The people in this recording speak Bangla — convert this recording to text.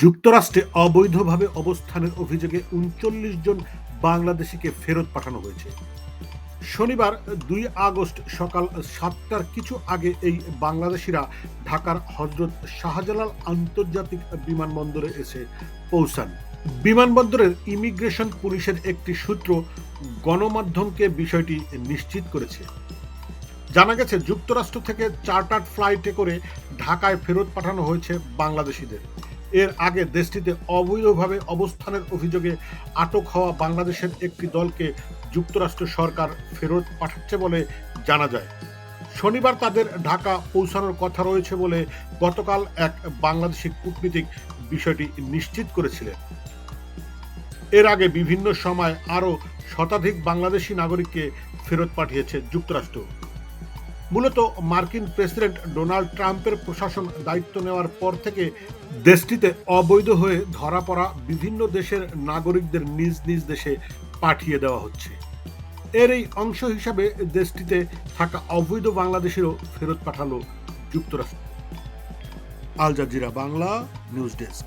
যুক্তরাষ্ট্রে অবৈধভাবে অবস্থানের অভিযোগে উনচল্লিশ জন বাংলাদেশিকে ফেরত পাঠানো হয়েছে। শনিবার দুই আগস্ট সকাল সাতটার কিছু আগে এই বাংলাদেশিরা ঢাকার হজরত শাহজালাল আন্তর্জাতিক বিমানবন্দরে এসে পৌঁছান। বিমানবন্দরের ইমিগ্রেশন পুলিশের একটি সূত্র গণমাধ্যমকে বিষয়টি নিশ্চিত করেছে। জানা গেছে, যুক্তরাষ্ট্র থেকে চার্টার্ড ফ্লাইটে করে ঢাকায় ফেরত পাঠানো হয়েছে বাংলাদেশিদের। এর আগে দেশটিতে অবৈধভাবে অবস্থানের অভিযোগে আটক হওয়া বাংলাদেশের একটি দলকে যুক্তরাষ্ট্র সরকার ফেরত পাঠাচ্ছে বলে জানা যায়। শনিবার তাদের ঢাকা পৌঁছানোর কথা রয়েছে বলে গতকাল এক বাংলাদেশি কূটনীতিক বিষয়টি নিশ্চিত করেছিলেন। এর আগে বিভিন্ন সময় আরও শতাধিক বাংলাদেশি নাগরিককে ফেরত পাঠিয়েছে যুক্তরাষ্ট্র। মূলত মার্কিন প্রেসিডেন্ট ডোনাল্ড ট্রাম্পের প্রশাসন দায়িত্ব নেওয়ার পর থেকে দেশটিতে অবৈধ হয়ে ধরা পড়া বিভিন্ন দেশের নাগরিকদের নিজ নিজ দেশে পাঠিয়ে দেওয়া হচ্ছে। এর এই অংশ হিসাবে দেশটিতে থাকা অবৈধ বাংলাদেশেরও ফেরত পাঠালো যুক্তরাষ্ট্র। Al Jazeera Bangla, news desk.